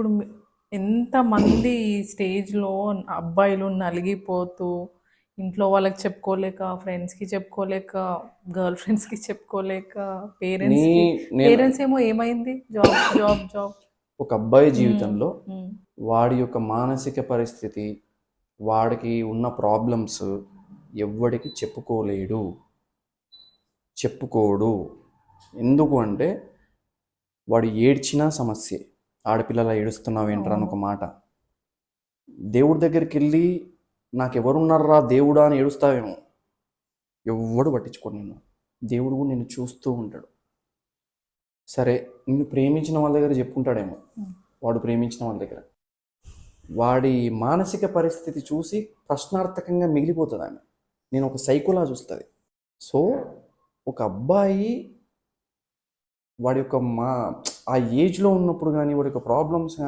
ఇప్పుడు ఎంతమంది ఈ స్టేజ్లో అబ్బాయిలు నలిగిపోతూ ఇంట్లో వాళ్ళకి చెప్పుకోలేక ఫ్రెండ్స్కి చెప్పుకోలేక గర్ల్ ఫ్రెండ్స్కి చెప్పుకోలేక పేరెంట్స్ పేరెంట్స్ ఏమో ఏమైంది? జాబ్ జాబ్ జాబ్ ఒక అబ్బాయి జీవితంలో ఉమ్, వాడి యొక్క మానసిక పరిస్థితి వాడికి ఉన్న ప్రాబ్లమ్స్ ఎవ్వడికి చెప్పుకోలేడు. చెప్పుకోడు. ఎందుకు అంటే వాడు ఏడ్చినా సమస్యే. ఆడపిల్లల ఏడుస్తున్నావు ఏంట్రా అని ఒక మాట. దేవుడి దగ్గరికి వెళ్ళి నాకు ఎవరున్నారా దేవుడా అని ఏడుస్తావేమో. ఎవ్వడు పట్టించుకోడు నిన్ను. దేవుడు కూడా నిన్ను చూస్తూ ఉంటాడు. సరే నిన్ను ప్రేమించిన వాళ్ళ దగ్గర చెప్పుకుంటాడేమో వాడు ప్రేమించిన వాళ్ళ దగ్గర. వాడి మానసిక పరిస్థితి చూసి ప్రశ్నార్థకంగా మిగిలిపోతుంది ఆమె నేను ఒక సైకోలా చూస్తుంది. సో ఒక అబ్బాయి వాడి యొక్క మా ఆ ఏజ్లో ఉన్నప్పుడు కానీ వాడి యొక్క ప్రాబ్లమ్స్